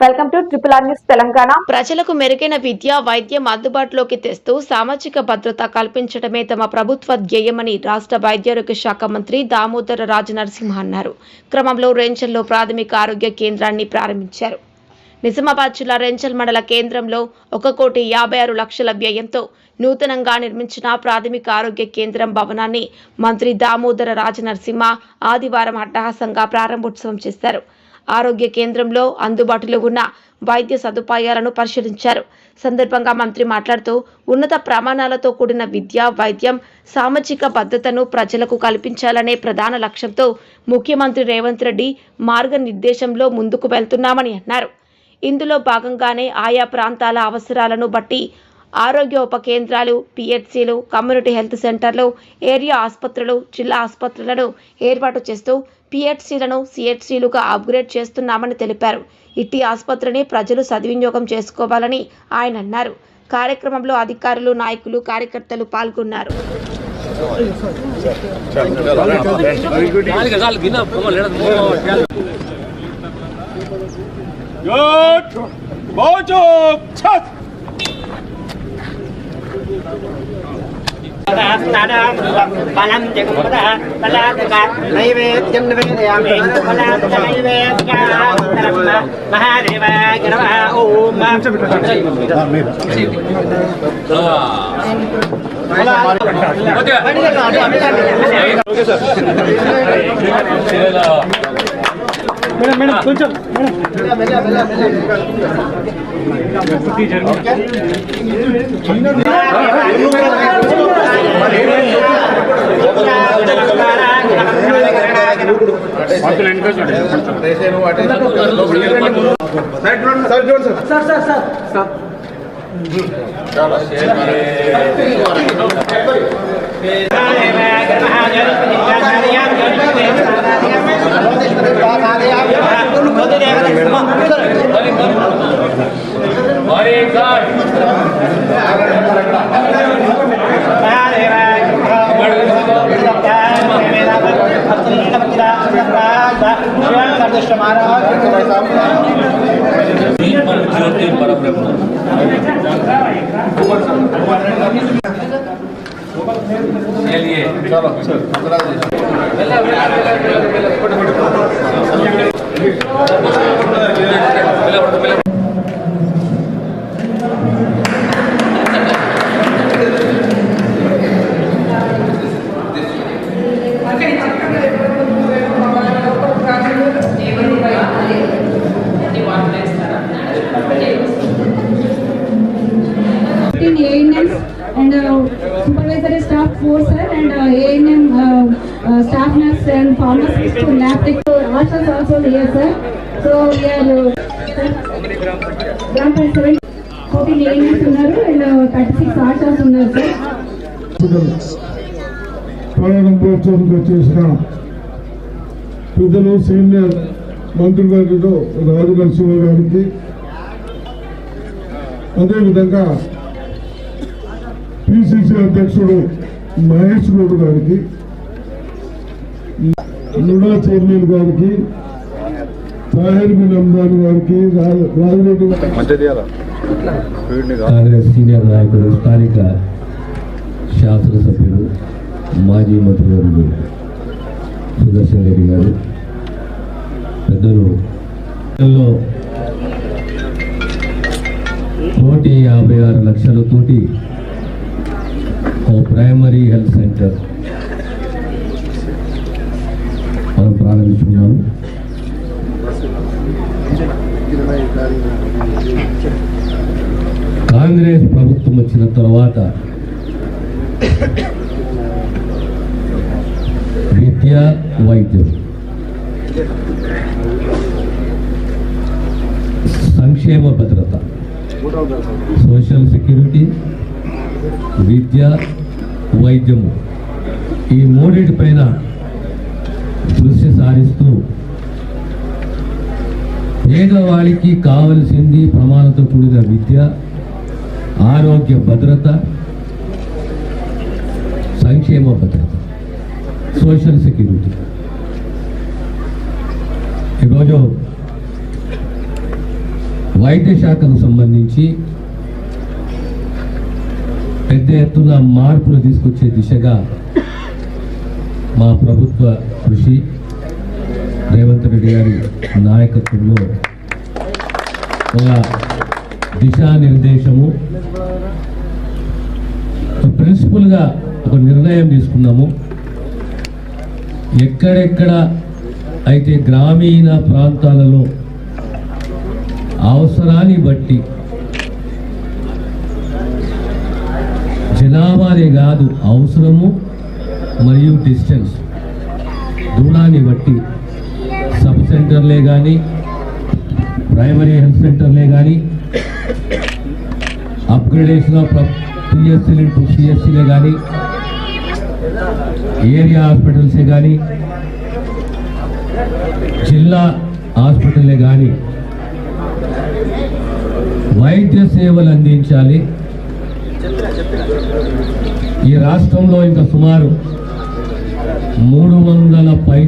Welcome to triple R news Telangana. ప్రజలకు మెరుగైన విద్య వైద్యం అందుబాటులోకి తెస్తూ సామాజిక భద్రత కల్పించడమే తమ ప్రభుత్వ ధ్యేయమని రాష్ట్ర వైద్యారోగ్య శాఖ మంత్రి దామోదర రాజనరసింహ అన్నారు. క్రమంలో రేంజల్లో ప్రాథమిక ఆరోగ్య కేంద్రాన్ని ప్రారంభించారు. నిజామాబాద్ జిల్లా రేంచల్ మండల కేంద్రంలో ఒక కోటి యాభై ఆరు లక్షల వ్యయంతో నూతనంగా నిర్మించిన ప్రాథమిక ఆరోగ్య కేంద్రం భవనాన్ని మంత్రి దామోదర రాజనరసింహ ఆదివారం అట్టహాసంగా ప్రారంభోత్సవం చేశారు. ఆరోగ్య కేంద్రంలో అందుబాటులో ఉన్న వైద్య సదుపాయాలను పరిశీలించారు. సందర్భంగా మంత్రి మాట్లాడుతూ ఉన్నత ప్రమాణాలతో కూడిన విద్య వైద్యం సామాజిక భద్రతను ప్రజలకు కల్పించాలనే ప్రధాన లక్ష్యంతో ముఖ్యమంత్రి రేవంత్ రెడ్డి మార్గనిర్దేశంలో ముందుకు వెళ్తున్నామని అన్నారు. ఇందులో భాగంగానే ఆయా ప్రాంతాల అవసరాలను బట్టి ఆరోగ్య ఉప కేంద్రాలు పిహెచ్సిలు కమ్యూనిటీ హెల్త్ సెంటర్లు ఏరియా ఆసుపత్రులు జిల్లా ఆసుపత్రులను ఏర్పాటు చేస్తూ పిహెచ్సిలను సిహెచ్సిలుగా అప్గ్రేడ్ చేస్తున్నామని తెలిపారు ఇట్టి ఆసుపత్రిని ప్రజలు సద్వినియోగం చేసుకోవాలని ఆయన అన్నారు కార్యక్రమంలో అధికారులు నాయకులు కార్యకర్తలు పాల్గొన్నారు Good. Mojo. Chat. బలం జగపద బలాదక నైవేద్యం నివేదయామి బలాదక నైవేద్యామ మహాదేవ గణవ ఓం मैडम मैडम सुन चल sir sir sir sir sir sir sir sir and supervisory staff force and ANM staff nurse and pharmacist lab tech hostels also here sir so we are gram panchayat fourteen ANS ఉన్నారు and thirty six hostels ఉన్నారు sir పాలన ప్రోత్సాహంతో చేసిన పెద్దలు senior మంత్రివర్గతో రాజు నరసింహ గారికి అదేవిధంగా PCC అధ్యక్షుడు మహేష్ గౌడ్ గారికి నుడా చైర్మన్ గారికి తాహిర్ బిన్ అమ్దాన్ గారికి. రా- రాజిరెడ్డి కాంగ్రెస్ సీనియర్ నాయకుడు స్థానిక శాసనసభ్యులు మాజీ మంత్రివర్యులు సుదర్శన్ రెడ్డి గారు పెద్దలు. కోటి యాభై ఆరు లక్షలతోటి ఓ ప్రైమరీ హెల్త్ సెంటర్ మనం ప్రారంభించుకున్నాము కాంగ్రెస్ ప్రభుత్వం వచ్చిన తర్వాత విద్య వైద్యం. సంక్షేమ భద్రత. సోషల్ సెక్యూరిటీ విద్య వైద్యము. ఈ మూడింటిపైన దృష్టి సారిస్తూ పేదవాడికి కావలసింది ప్రమాణంతో కూడిన విద్య ఆరోగ్య భద్రత సంక్షేమ భద్రత సోషల్ సెక్యూరిటీ. ఈరోజు వైద్య శాఖకు సంబంధించి పెద్ద ఎత్తున మార్పులు తీసుకొచ్చే దిశగా మా ప్రభుత్వ కృషి రేవంత్ రెడ్డి గారి నాయకత్వంలో ఒక దిశానిర్దేశము. ప్రిన్సిపల్గా ఒక నిర్ణయం తీసుకున్నాము. ఎక్కడెక్కడ అయితే గ్రామీణ ప్రాంతాలలో అవసరాన్ని బట్టి జనాభానే కాదు అవసరము మరియు డిస్టెన్స్. దూరాన్ని బట్టి సబ్ సెంటర్లే కానీ ప్రైమరీ హెల్త్ సెంటర్లే కానీ అప్గ్రేడేషన్ ఆఫ్ పిఎస్సీలు ఇంటూ సిఎస్సీలే కానీ ఏరియా హాస్పిటల్సే కానీ జిల్లా హాస్పిటల్లే కానీ వైద్య సేవలు అందించాలి. ఈ రాష్ట్రంలో ఇంకా సుమారు మూడు వందల పై